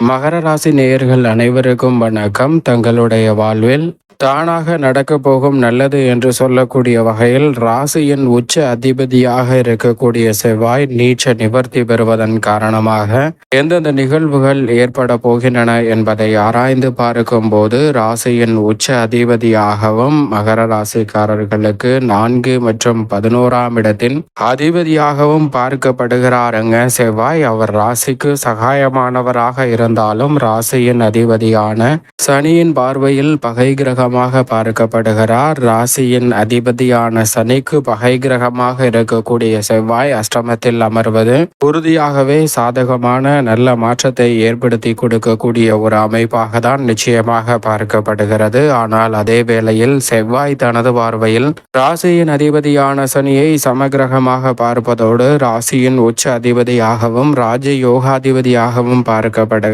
மகர ராசி நேயர்கள் அனைவருக்கும் வணக்கம். தங்களுடைய வாழ்வில் தானாக நடக்கப் போகும் நல்லது என்று சொல்லக்கூடிய வகையில் ராசியின் உச்ச அதிபதியாக இருக்கக்கூடிய செவ்வாய் நீச்ச நிவர்த்தி பெறுவதன் காரணமாக எந்தெந்த நிகழ்வுகள் ஏற்பட போகின்றன என்பதை ஆராய்ந்து பார்க்கும் போது ராசியின் உச்ச அதிபதியாகவும் மகர ராசிக்காரர்களுக்கு நான்கு மற்றும் பதினோராம் இடத்தின் அதிபதியாகவும் பார்க்கப்படுகிறாருங்க. செவ்வாய் அவர் ராசிக்கு சகாயமானவராக பிறந்தாலும் ராசியின் அதிபதியான சனியின் பார்வையில் பகை கிரகமாக பார்க்கப்படுகிறார். ராசியின் அதிபதியான சனிக்கு பகை கிரகமாக இருக்கக்கூடிய செவ்வாய் அஷ்டமத்தில் அமர்வது உறுதியாகவே சாதகமான நல்ல மாற்றத்தை ஏற்படுத்தி கொடுக்கக்கூடிய ஒரு அமைப்பாக தான் நிச்சயமாக பார்க்கப்படுகிறது. ஆனால் அதே வேளையில் செவ்வாய் தனது பார்வையில் ராசியின் அதிபதியான சனியை சமகிரகமாக பார்ப்பதோடு ராசியின் உச்ச அதிபதியாகவும் ராஜ யோகாதிபதியாகவும்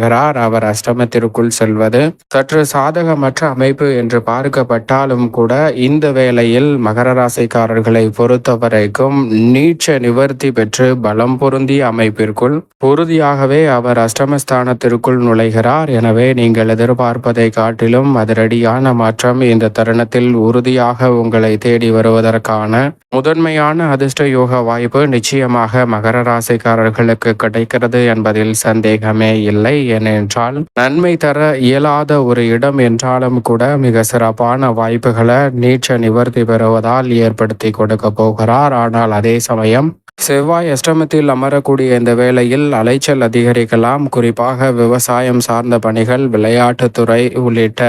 பார்க்கப்படுகிறார் அவர் அஷ்டமத்திற்குள் செல்வது சற்று சாதகமற்ற அமைப்பு என்று பார்க்கப்பட்டாலும் கூட இந்த வேளையில் மகர ராசிக்காரர்களை பொறுத்தவரைக்கும் நீச்ச நிவர்த்தி பெற்று பலம் பொருந்திய அமைப்பிற்குள் உறுதியாகவே அவர் அஷ்டமஸ்தானத்திற்குள் நுழைகிறார். எனவே நீங்கள் எதிர்பார்ப்பதை காட்டிலும் அதிரடியான மாற்றம் இந்த தருணத்தில் உறுதியாக உங்களை தேடி வருவதற்கான முதன்மையான அதிர்ஷ்ட யோக வாய்ப்பு நிச்சயமாக மகர ராசிக்காரர்களுக்கு கிடைக்கிறது என்பதில் சந்தேகமே இல்லை ஏனென்றால் நன்மை தர இயலாத ஒரு இடம் என்றாலும் கூட மிக சிறப்பான வாய்ப்புகளை நீச்ச நிவர்த்தி பெறுவதால் ஏற்படுத்தி கொடுக்க போகிறார். ஆனால் அதே சமயம் செவ்வாய் அஷ்டமத்தில் அமரக்கூடிய இந்த வேளையில் அலைச்சல் அதிகரிக்கலாம். குறிப்பாக விவசாயம் சார்ந்த பணிகள் விளையாட்டுத்துறை உள்ளிட்ட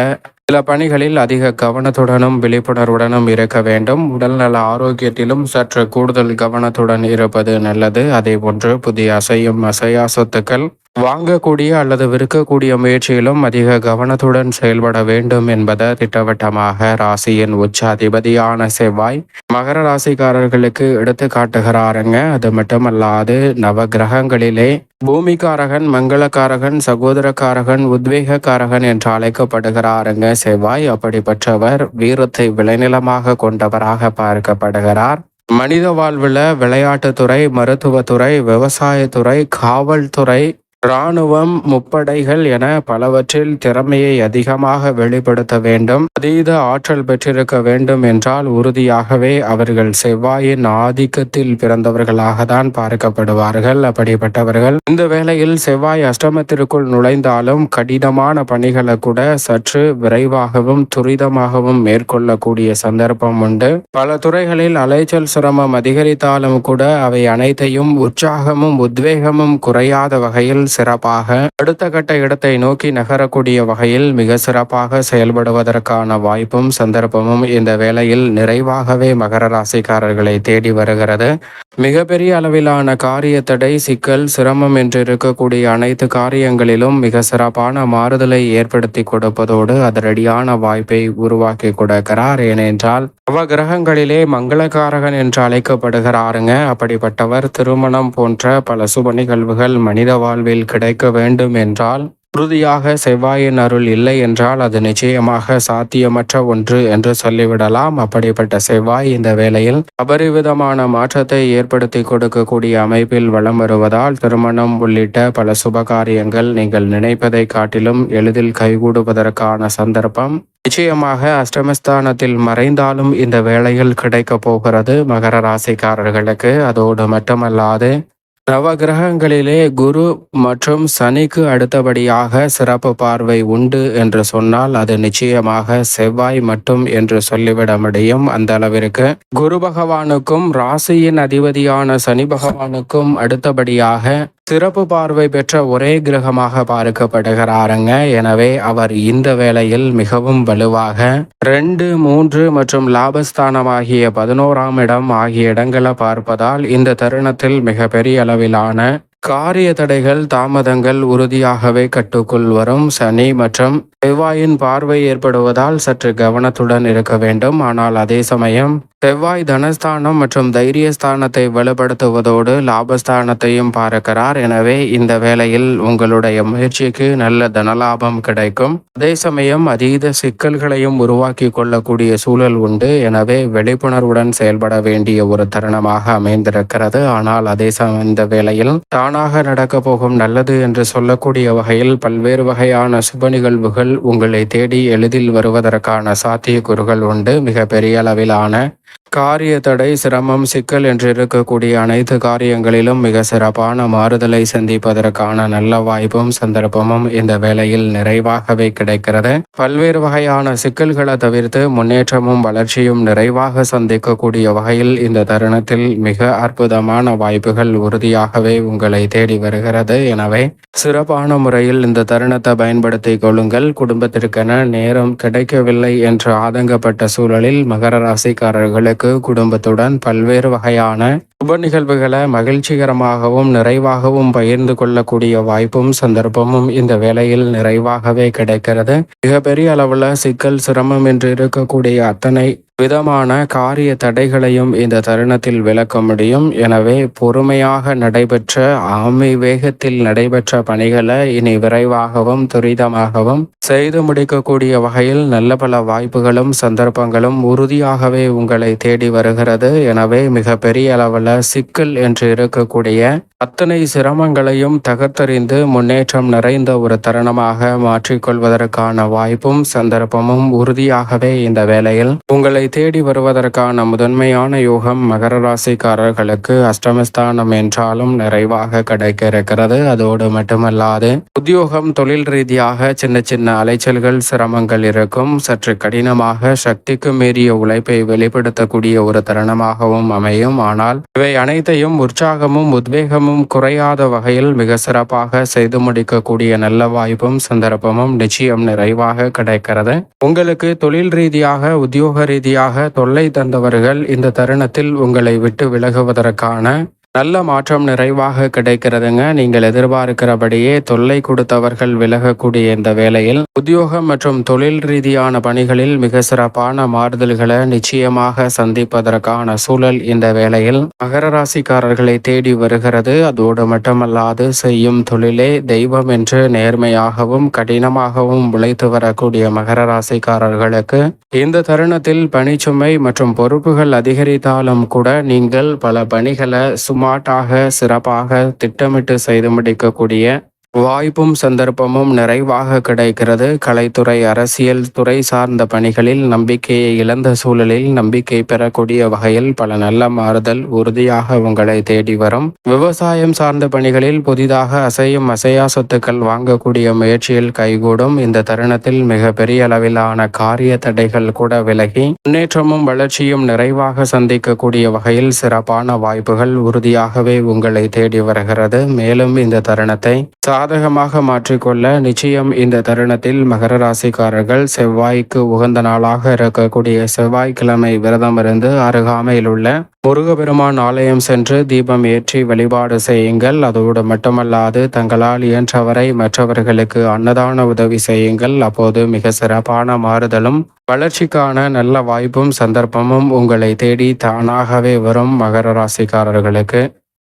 சில பணிகளில் அதிக கவனத்துடனும் விழிப்புணர்வுடனும் இருக்க வேண்டும். உடல்நல ஆரோக்கியத்திலும் சற்று கூடுதல் கவனத்துடன் இருப்பது நல்லது. அதே போன்று புதிய அசையும் அசையா சொத்துக்கள் வாங்கக்கூடிய அல்லது விற்கக்கூடிய முயற்சியிலும் அதிக கவனத்துடன் செயல்பட வேண்டும் என்பதை திட்டவட்டமாக ராசியின் உச்ச அதிபதியான செவ்வாய் மகர ராசிக்காரர்களுக்கு எடுத்து காட்டுகிறாருங்க. அது மட்டுமல்லாது நவ கிரகங்களிலே பூமிக்காரகன் மங்களக்காரகன் சகோதரக்காரகன் உத்வேகக்காரகன் என்று அழைக்கப்படுகிறாருங்க. செய்வாய் அப்படிப்பட்டவர் வீரத்தை விளைநிலமாக கொண்டவராக பார்க்கப்படுகிறார். மனித வாழ்வில் விளையாட்டுத்துறை மருத்துவத்துறை விவசாயத்துறை காவல்துறை இராணுவம் முப்படைகள் என பலவற்றில் திறமையை அதிகமாக வெளிப்படுத்த வேண்டும். அதீத ஆற்றல் பெற்றிருக்க வேண்டும் என்றால் உறுதியாகவே அவர்கள் செவ்வாயின் ஆதிக்கத்தில் பிறந்தவர்களாக தான் பார்க்கப்படுவார்கள். அப்படிப்பட்டவர்கள் இந்த வேளையில் செவ்வாய் அஷ்டமத்திற்குள் நுழைந்தாலும் கடினமான பணிகளை கூட சற்று விரைவாகவும் துரிதமாகவும் மேற்கொள்ளக்கூடிய சந்தர்ப்பம் உண்டு. பல துறைகளில் அலைச்சல் சிரமம் அதிகரித்தாலும் கூட அவை அனைத்தையும் உற்சாகமும் உத்வேகமும் குறையாத வகையில் சிறப்பாக அடுத்த கட்ட இடத்தை நோக்கி நகரக்கூடிய வகையில் மிக சிறப்பாக செயல்படுவதற்கான வாய்ப்பும் சந்தர்ப்பமும் இந்த வேளையில் நிறைவாகவே மகர ராசிக்காரர்களை தேடி வருகிறது. மிகப்பெரிய அளவிலான காரிய தடை சிக்கல் சிரமம் என்று இருக்கக்கூடிய அனைத்து காரியங்களிலும் மிக சிறப்பான மாறுதலை ஏற்படுத்தி கொடுப்பதோடு அதிரடியான வாய்ப்பை உருவாக்கி கொடுக்கிறார். ஏனென்றால் அவ கிரகங்களிலே மங்களகாரகன் என்று அழைக்கப்படுகிறாருங்க. அப்படிப்பட்டவர் திருமணம் போன்ற பல சுப நிகழ்வுகள் மனித வாழ்வில் கிடைக்க வேண்டும் என்றால் உறுதியாக செவ்வாயின் அருள் இல்லை என்றால் அது நிச்சயமாக சாத்தியமற்ற ஒன்று என்று சொல்லிவிடலாம். அப்படிப்பட்ட செவ்வாய் இந்த வேளையில் அபரிவிதமான மாற்றத்தை ஏற்படுத்தி கொடுக்கக்கூடிய அமைப்பில் வளம் வருவதால் திருமணம் உள்ளிட்ட பல சுபகாரியங்கள் நீங்கள் நினைப்பதை காட்டிலும் எளிதில் கைகூடுவதற்கான சந்தர்ப்பம் நிச்சயமாக அஷ்டமஸ்தானத்தில் மறைந்தாலும் இந்த வேளையில் கிடைக்க போகிறது மகர ராசிக்காரர்களுக்கு. அதோடு மட்டுமல்லாது நவ கிரகங்களிலே குரு மற்றும் சனிக்கு அடுத்தபடியாக சிறப்பு பார்வை உண்டு என்று சொன்னால் அது நிச்சயமாக செவ்வாய் மட்டும் என்று சொல்லிவிட முடியும். அந்த அளவிற்கு குரு பகவானுக்கும் ராசியின் அதிபதியான சனி பகவானுக்கும் அடுத்தபடியாக சிறப்பு பார்வை பெற்ற ஒரே கிரகமாக பார்க்கப்படுகிறாருங்க. எனவே அவர் இந்த வேளையில் மிகவும் வலுவாக ரெண்டு மூன்று மற்றும் லாபஸ்தானமாகிய பதினோராம் இடம் ஆகிய இடங்களை பார்ப்பதால் இந்த தருணத்தில் மிக பெரிய அளவிலான காரிய தடைகள் தாமதங்கள் உறுதியாகவே கட்டுக்குள் வரும். சனி மற்றும் செவ்வாயின் பார்வை ஏற்படுவதால் சற்று கவனத்துடன் இருக்க வேண்டும். ஆனால் அதே சமயம் செவ்வாய் தனஸ்தானம் மற்றும் தைரியஸ்தானத்தை வலுப்படுத்துவதோடு லாபஸ்தானத்தையும் பார்க்கிறார். எனவே இந்த வேளையில் உங்களுடைய முயற்சிக்கு நல்ல தனலாபம் கிடைக்கும். அதே சமயம் அதீத சிக்கல்களையும் உருவாக்கி கொள்ளக்கூடிய சூழல் உண்டு. எனவே விழிப்புணர்வுடன் செயல்பட வேண்டிய ஒரு தருணமாக அமைந்திருக்கிறது. ஆனால் அதே சமயம் இந்த வேளையில் தான தானாக நடக்கப் போகும் நல்லது என்று சொல்லக்கூடிய வகையில் பல்வேறு வகையான சுப நிகழ்வுகள் உங்களை தேடி எளிதில் வருவதற்கான சாத்தியக்கூறுகள் உண்டு. மிக பெரிய அளவிலான காரிய தடை சிரமம் சிக்கல் என்று இருக்கக்கூடிய அனைத்து காரியங்களிலும் மிக சிறப்பான மாறுதலை சந்திப்பதற்கான நல்ல வாய்ப்பும் சந்தர்ப்பமும் இந்த வேளையில் நிறைவாகவே கிடைக்கிறது. பல்வேறு வகையான சிக்கல்களை தவிர்த்து முன்னேற்றமும் வளர்ச்சியும் நிறைவாக சந்திக்கக்கூடிய வகையில் இந்த தருணத்தில் மிக அற்புதமான வாய்ப்புகள் உறுதியாகவே உங்களை தேடி வருகிறது. எனவே சிறப்பான முறையில் இந்த தருணத்தை பயன்படுத்திக் கொள்ளுங்கள். குடும்பத்திற்கென நேரம் கிடைக்கவில்லை என்று ஆதங்கப்பட்ட சூழலில் மகர ராசிக்காரர்களுக்கு குடும்பத்துடன் பல்வேறு வகையான சுப நிகழ்வுகளை மகிழ்ச்சிகரமாகவும் நிறைவாகவும் பகிர்ந்து கொள்ளக்கூடிய வாய்ப்பும் சந்தர்ப்பமும் இந்த வேளையில் நிறைவாகவே கிடைக்கிறது. மிகப்பெரிய அளவுல சிக்கல் சிரமம் என்று இருக்கக்கூடிய அத்தனை விதமான காரிய தடைகளையும் இந்த தருணத்தில் விளக்க முடியும். எனவே பொறுமையாக நடைபெற்ற ஆமை வேகத்தில் நடைபெற்ற பணிகளை இனி விரைவாகவும் துரிதமாகவும் செய்து முடிக்கக்கூடிய வகையில் நல்ல பல வாய்ப்புகளும் சந்தர்ப்பங்களும் உறுதியாகவே உங்களை தேடி வருகிறது. எனவே மிக பெரிய அளவில் சிக்கல் என்று இருக்கக்கூடிய அத்தனை சிரமங்களையும் தகர்த்தறிந்து முன்னேற்றம் நிறைந்த ஒரு தருணமாக மாற்றிக்கொள்வதற்கான வாய்ப்பும் சந்தர்ப்பமும் உறுதியாகவே இந்த வேளையில். உங்களை தேடி வருவதற்கான முதன்மையான யோகம் மகர ராசிக்காரர்களுக்கு அஷ்டமஸ்தானம் என்றாலும் நிறைவாக கிடைக்க இருக்கிறது அதோடு மட்டுமல்லாது உத்தியோகம் தொழில் ரீதியாக சின்ன சின்ன அலைச்சல்கள் சிரமங்கள் இருக்கும். சற்று கடினமாக சக்திக்கு மீறிய உழைப்பை வெளிப்படுத்தக்கூடிய ஒரு தருணமாகவும் அமையும். ஆனால் இவை அனைத்தையும் உற்சாகமும் உத்வேகம் உத்வேகமும் குறையாத வகையில் மிக சிறப்பாக செய்து முடிக்கக்கூடிய நல்ல வாய்ப்பும் சந்தர்ப்பமும் நிச்சயம் நிறைவாக கிடைக்கிறது. உங்களுக்கு தொழில் ரீதியாக உத்தியோக ரீதியாக தொல்லை தந்தவர்கள் இந்த தருணத்தில் உங்களை விட்டு விலகுவதற்கான நல்ல மாற்றம் நிறைவாக கிடைக்கிறதுங்க. நீங்கள் எதிர்பார்க்கிறபடியே தொல்லை கொடுத்தவர்கள் விலகக்கூடிய இந்த வேளையில் உத்தியோகம் மற்றும் தொழில் ரீதியான பணிகளில் மிக சிறப்பான மாறுதல்களை நிச்சயமாக சந்திப்பதற்கான சூழல் இந்த வேளையில் மகர ராசிக்காரர்களை தேடி வருகிறது. அதோடு மட்டுமல்லாது செய்யும் தொழிலே தெய்வம் என்று நேர்மையாகவும் கடினமாகவும் உழைத்து வரக்கூடிய மகர ராசிக்காரர்களுக்கு இந்த தருணத்தில் பணிச்சுமை மற்றும் பொறுப்புகள் அதிகரித்தாலும் கூட நீங்கள் பல பணிகளை சும்மா ஸ்மார்ட்டாக சிறப்பாக திட்டமிட்டு செய்து முடிக்கக்கூடிய வாய்ப்பும் சந்தர்ப்பமும் நிறைவாக கிடைக்கிறது. கலைத்துறை அரசியல் துறை சார்ந்த பணிகளில் நம்பிக்கையை இழந்த சூழலில் நம்பிக்கை பெறக்கூடிய வகையில் பல நல்ல மாறுதல் உறுதியாக உங்களை தேடி வரும். விவசாயம் சார்ந்த பணிகளில் புதிதாக அசையும் அசையா சொத்துக்கள் வாங்கக்கூடிய முயற்சியில் கைகூடும். இந்த தருணத்தில் மிக பெரிய அளவிலான காரிய தடைகள் கூட விலகி முன்னேற்றமும் வளர்ச்சியும் நிறைவாக சந்திக்கக்கூடிய வகையில் சிறப்பான வாய்ப்புகள் உறுதியாகவே உங்களை தேடி வருகிறது. மேலும் இந்த தருணத்தை சாதகமாக மாற்றிக்கொள்ள நிச்சயம் இந்த தருணத்தில் மகர ராசிக்காரர்கள் செவ்வாய்க்கு உகந்த நாளாக இருக்கக்கூடிய செவ்வாய்க்கிழமை விரதம் இருந்து அருகாமையில் உள்ள முருகபெருமான் ஆலயம் சென்று தீபம் ஏற்றி வழிபாடு செய்யுங்கள். அதோடு மட்டுமல்லாது தங்களால் இயன்றவரை மற்றவர்களுக்கு அன்னதான உதவி செய்யுங்கள். அப்போது மிக சிறப்பான மாறுதலும் வளர்ச்சிக்கான நல்ல வாய்ப்பும் சந்தர்ப்பமும் உங்களை தேடி தானாகவே வரும் மகர ராசிக்காரர்களுக்கு.